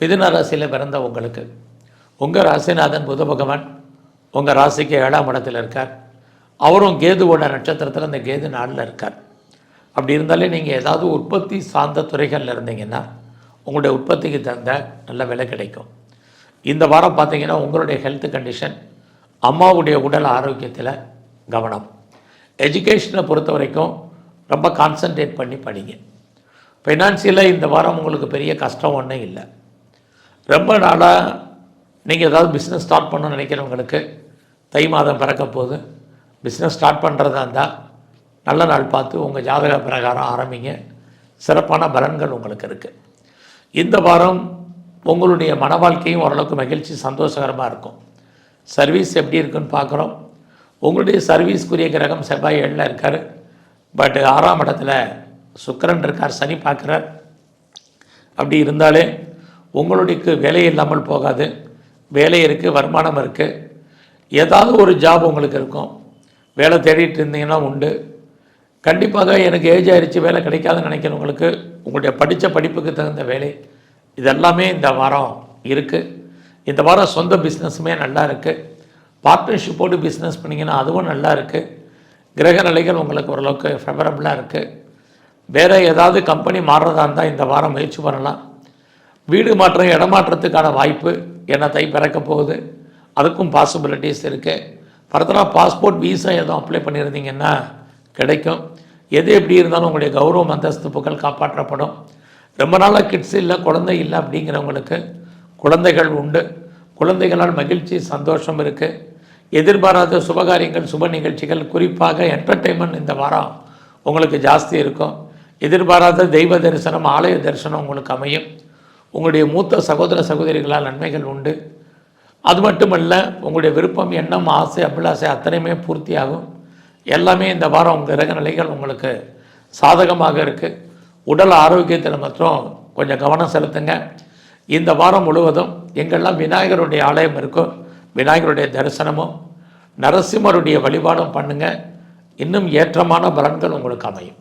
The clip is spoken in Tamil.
மிதுன ராசியில் பிறந்த உங்களுக்கு. உங்கள் ராசிநாதன் புத பகவான் உங்கள் ராசிக்கு ஏழாம் இடத்தில் இருக்கார். அவரும் கேதுவோட நட்சத்திரத்தில் அந்த கேது நாளில் இருக்கார். அப்படி இருந்தாலே நீங்கள் ஏதாவது உற்பத்தி சார்ந்த துறைகளில் இருந்தீங்கன்னா உங்களுடைய உற்பத்திக்கு தகுந்த நல்ல விலை கிடைக்கும். இந்த வாரம் பார்த்தீங்கன்னா உங்களுடைய ஹெல்த் கண்டிஷன் அம்மாவுடைய உடல் ஆரோக்கியத்தில் கவனம். எஜுகேஷனை பொறுத்த வரைக்கும் ரொம்ப கான்சன்ட்ரேட் பண்ணி படிங்க. ஃபைனான்சியலாக இந்த வாரம் உங்களுக்கு பெரிய கஷ்டம் ஒன்றும் இல்லை. ரொம்ப நாளாக நீங்கள் ஏதாவது பிஸ்னஸ் ஸ்டார்ட் பண்ணணும்னு நினைக்கிறவங்களுக்கு தை மாதம் பிறக்க போது பிஸ்னஸ் ஸ்டார்ட் பண்ணுறதா இருந்தால் நல்ல நாள் பார்த்து உங்கள் ஜாதக பிரகாரம் ஆரம்பிங்க. சிறப்பான பலன்கள் உங்களுக்கு இருக்குது இந்த வாரம் உங்களுடைய மன வாழ்க்கையும் ஓரளவுக்கு மகிழ்ச்சி சந்தோஷகரமாக இருக்கும். சர்வீஸ் எப்படி இருக்குன்னு பார்க்குறோம். உங்களுடைய சர்வீஸ்க்குரிய கிரகம் செவ்வாய் ஏழில் இருக்கார். பட் ஆறாம் இடத்துல சுக்கரன் இருக்கார் சனி பார்க்குறார். அப்படி இருந்தாலே உங்களுக்கு வேலை இல்லாமல் போகாது. வேலை இருக்குது வருமானம் இருக்குது ஏதாவது ஒரு ஜாப் உங்களுக்கு இருக்கும். வேலை தேடிட்டு இருந்தீங்கன்னா உண்டு. கண்டிப்பாக எனக்கு ஏஜ் ஆயிடுச்சு வேலை கிடைக்காதுன்னு நினைக்கிறவங்களுக்கு உங்களுடைய படித்த படிப்புக்கு தகுந்த வேலை. இதெல்லாமே இந்த வாரம் இருக்குது இந்த வாரம் சொந்த பிஸ்னஸுமே நல்லா இருக்குது பார்ட்னர்ஷிப்போடு பிஸ்னஸ் பண்ணிங்கன்னா அதுவும் நல்லா இருக்குது கிரக நிலைகள் உங்களுக்கு ஓரளவுக்கு ஃபேவரபுளாக இருக்குது வேறு ஏதாவது கம்பெனி மாறுறதா இருந்தால் இந்த வாரம் முயற்சி பண்ணலாம். வீடு மாற்றம் இடமாற்றத்துக்கான வாய்ப்பு என்னத்தை பிறக்க போகுது? அதுக்கும் பாசிபிலிட்டிஸ் இருக்குது ஃபர்தராக பாஸ்போர்ட் வீசா எதுவும் அப்ளை பண்ணியிருந்தீங்கன்னா கிடைக்கும். எது எப்படி இருந்தாலும் உங்களுடைய கௌரவம் அந்தஸ்து புகழ் காப்பாற்றப்படும். ரொம்ப நாளாக கிட்ஸ் இல்லை குழந்தை இல்லை அப்படிங்கிறவங்களுக்கு குழந்தைகள் உண்டு. குழந்தைகளால் மகிழ்ச்சி சந்தோஷம் இருக்குது எதிர்பாராத சுபகாரியங்கள் சுப நிகழ்ச்சிகள் குறிப்பாக என்டர்டெயின்மெண்ட் இந்த வாரம் உங்களுக்கு ஜாஸ்தி இருக்கும். எதிர்பாராத தெய்வ தரிசனம் ஆலய தரிசனம் உங்களுக்கு அமையும். உங்களுடைய மூத்த சகோதர சகோதரிகளால் நன்மைகள் உண்டு. அது மட்டுமல்ல உங்களுடைய விருப்பம் எண்ணம் ஆசை அபிலாசை அத்தனையுமே பூர்த்தியாகும். எல்லாமே இந்த வாரம் உங்கள் கிரக நிலைகள் உங்களுக்கு சாதகமாக இருக்குது உடல் ஆரோக்கியத்தில் மற்றும் கொஞ்சம் கவனம் செலுத்துங்க. இந்த வாரம் முழுவதும் எங்கெல்லாம் விநாயகருடைய ஆலயம் இருக்கும் விநாயகருடைய தரிசனமும் நரசிம்மருடைய வழிபாடும் பண்ணுங்கள் இன்னும் ஏற்றமான பலன்கள் உங்களுக்கு அமையும்.